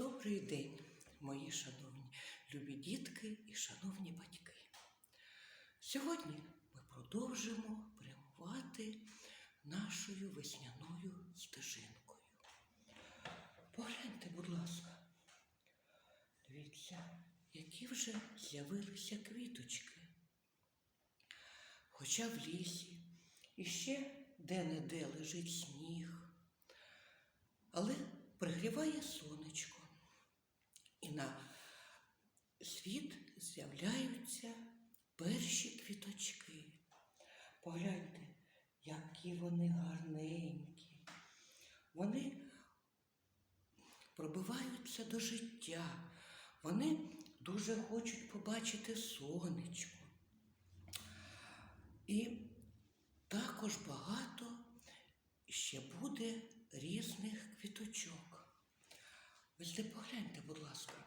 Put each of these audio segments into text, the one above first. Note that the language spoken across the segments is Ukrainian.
Добрий день, мої шановні любі дітки і шановні батьки. Сьогодні ми продовжимо прямувати нашою весняною стежинкою. Погляньте, будь ласка, дивіться, які вже з'явилися квіточки. Хоча в лісі іще де-не-де лежить сніг, але пригріває сонечко, і на світ з'являються перші квіточки. Погляньте, які вони гарненькі. Вони пробиваються до життя. Вони дуже хочуть побачити сонечко. І також багато ще буде різних квіточок. Ось де погляньте, будь ласка.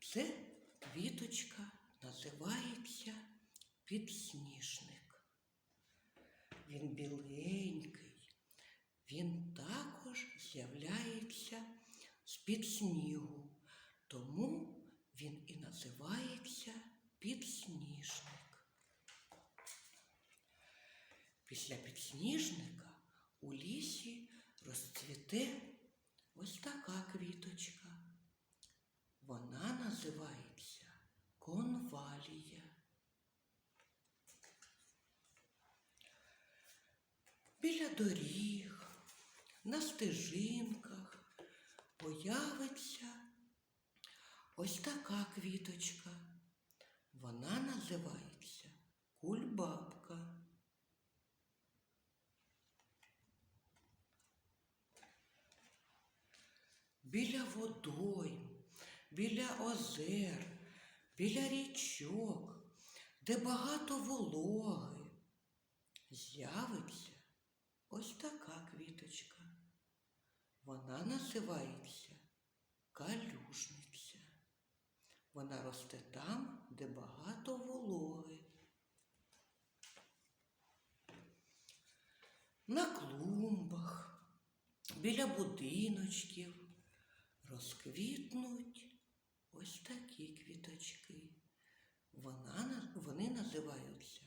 Це квіточка називається підсніжник. Він біленький, він також з'являється з-під снігу, тому він і називається підсніжник. Після підсніжника у лісі розцвіте ось така квіточка. Вона називається конвалія. Біля доріг, на стежинках появиться ось така квіточка. Вона називається кульбабка. Біля водойм, біля озер, біля річок, де багато вологи, з'явиться ось така квіточка. Вона називається калюжниця. Вона росте там, де багато вологи. На клумбах, біля будиночків розквітнуть ось такі квіточки. Вона, вони називаються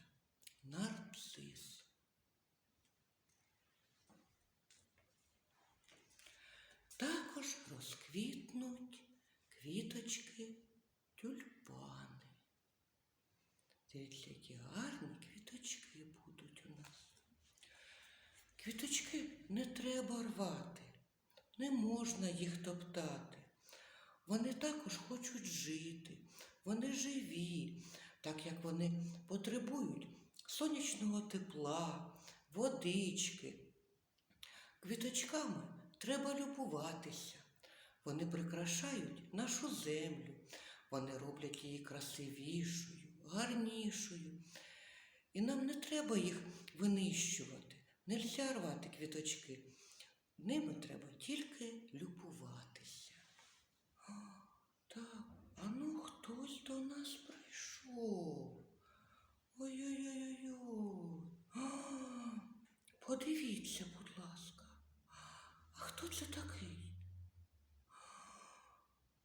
нарцис. Також розквітнуть квіточки тюльпани. Дивіться, які гарні квіточки будуть у нас. Квіточки не треба рвати, не можна їх топтати. Вони також хочуть жити, вони живі, так як вони потребують сонячного тепла, водички. Квіточками треба любуватися. Вони прикрашають нашу землю, вони роблять її красивішою, гарнішою. І нам не треба їх винищувати, нельзя рвати квіточки. Ними треба тільки любуватися. Так, а ну хтось до нас прийшов. Ой-ой-ой-ой. Подивіться, будь ласка. А хто це такий?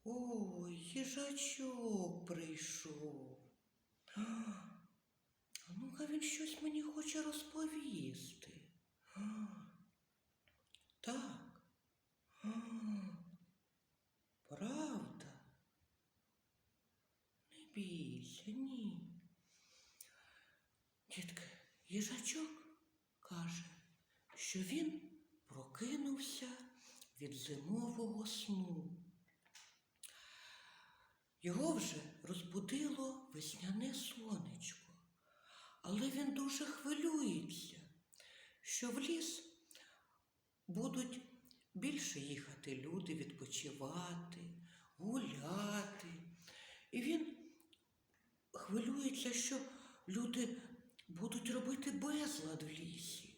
Ой, їжачок прийшов. А ну-ка він щось мені хоче розповісти. А, Так. А, Правда? Не бійся, ні. Дітки, їжачок каже, що він прокинувся від зимового сну. Його вже розбудило весняне сонечко, але він дуже хвилюється, що в ліс будуть більше їхати люди відпочивати, гуляти. І він хвилюється, що люди будуть робити безлад в лісі.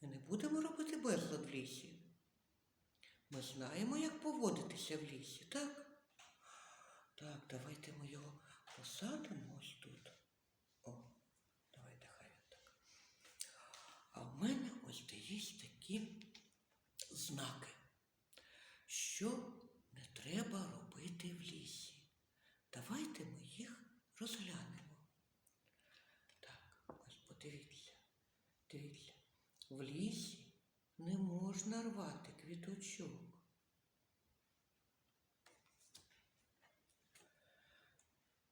Ми не будемо робити безлад в лісі. Ми знаємо, як поводитися в лісі, так? Так, давайте ми його посадимо ось тут. О, давайте хай він так. А в мене ось де є такі знаки. що не треба робити в лісі. Давайте ми їх розглянемо. Так, ось подивіться. Дивіться, в лісі не можна рвати квіточок.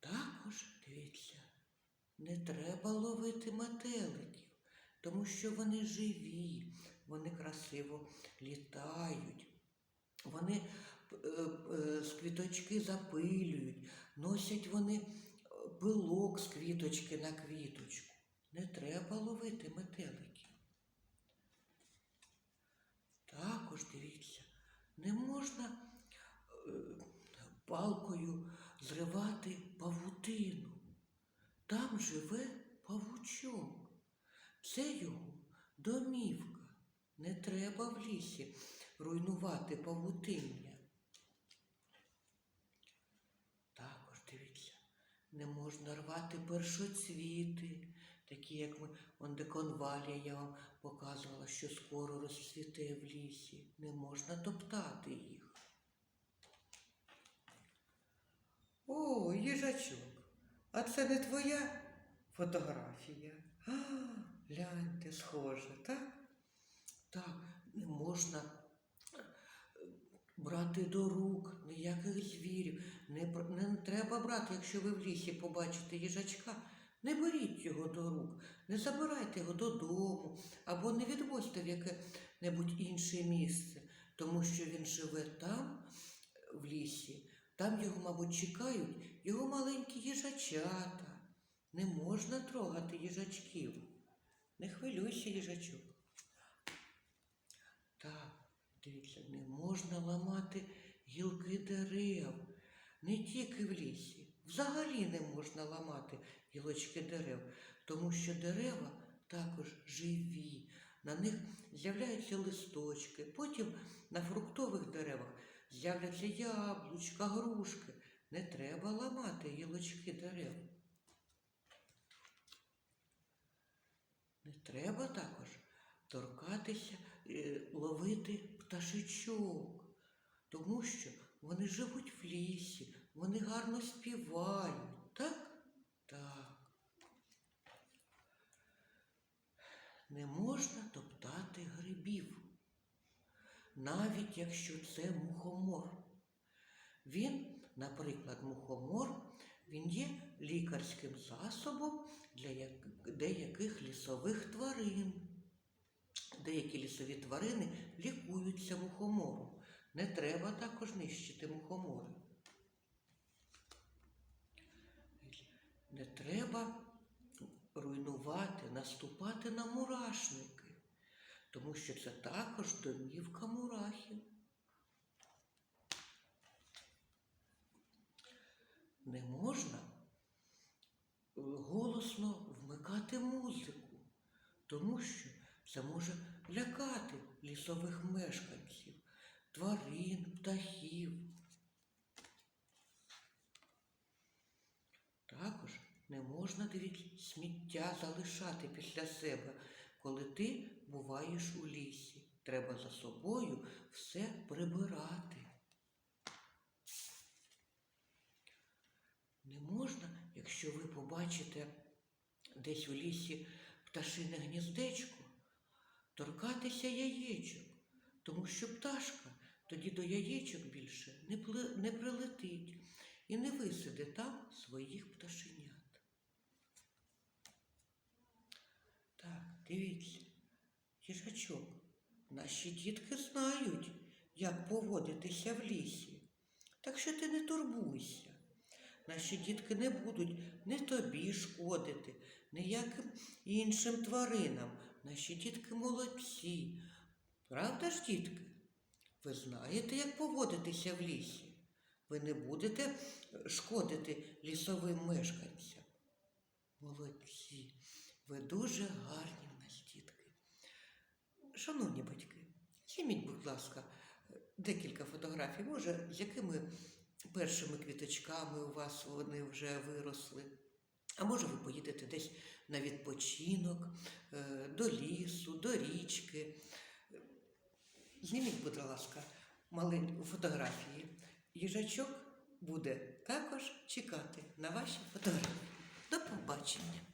Також дивіться, не треба ловити метеликів, тому що вони живі, вони красиво літають, вони е, е, з квіточки запилюють, носять вони е, пилок з квіточки на квіточку. Не треба ловити метеликів. Також дивіться, не можна палкою зривати павутину. Там живе павучок. Це його домівка. Не треба в лісі руйнувати павутиння. Також дивіться, не можна рвати першоцвіти, такі як ми он де конвалія, я вам показувала, що скоро розцвіте в лісі. Не можна топтати їх. О, їжачок, а це не твоя фотографія. А, гляньте, схоже, так? Так, не можна е, брати до рук ніяких звірів. Не, не треба брати, якщо ви в лісі побачите їжачка, не беріть його до рук, не забирайте його додому або не відвозьте в яке-небудь інше місце, тому що він живе там, в лісі, там його, мабуть, чекають його маленькі їжачата. Не можна трогати їжачків. Не хвилюйся, їжачок. Так, дивіться, не можна ламати гілки дерев. Не тільки в лісі. Взагалі не можна ламати гілочки дерев, тому що дерева також живі. На них з'являються листочки. Потім на фруктових деревах з'являться яблучка, грушки. Не треба ламати гілочки дерев. Не треба також торкатися, е, ловити пташечок, тому що вони живуть в лісі, вони гарно співають, так? Так. Не можна топтати грибів, навіть якщо це мухомор. Він, наприклад, мухомор, він є лікарським засобом для деяких лісових тварин. Деякі лісові тварини лікуються мухомором. Не треба також нищити мухомори. Не треба руйнувати, наступати на мурашники, тому що це також домівка мурахів. Не можна це може лякати лісових мешканців, тварин, птахів. Також не можна дивіться, сміття залишати після себе, коли ти буваєш у лісі. Треба за собою все прибирати. Не можна, якщо ви побачите десь у лісі пташине гніздечко, торкатися яєчок, тому що пташка тоді до яєчок більше не, пли- не прилетить і не висиде там своїх пташенят. Так, дивіться, їжачок, наші дітки знають, як поводитися в лісі. Так що ти не турбуйся. Наші дітки не будуть ні тобі шкодити, ніяким іншим тваринам. Наші дітки молодці. Правда ж, дітки? Ви знаєте, як поводитися в лісі. Ви не будете е, шкодити лісовим мешканцям. Молодці, ви дуже гарні в нас, дітки. Шановні батьки, зніміть, будь ласка, е, декілька фотографій, може, з якими першими квіточками у вас вони вже виросли. А може, ви поїдете десь на відпочинок, е, до лісу, до річки. Зніміть, будь ласка, маленьку фотографії. Їжачок буде також чекати на ваші фотографії. До побачення.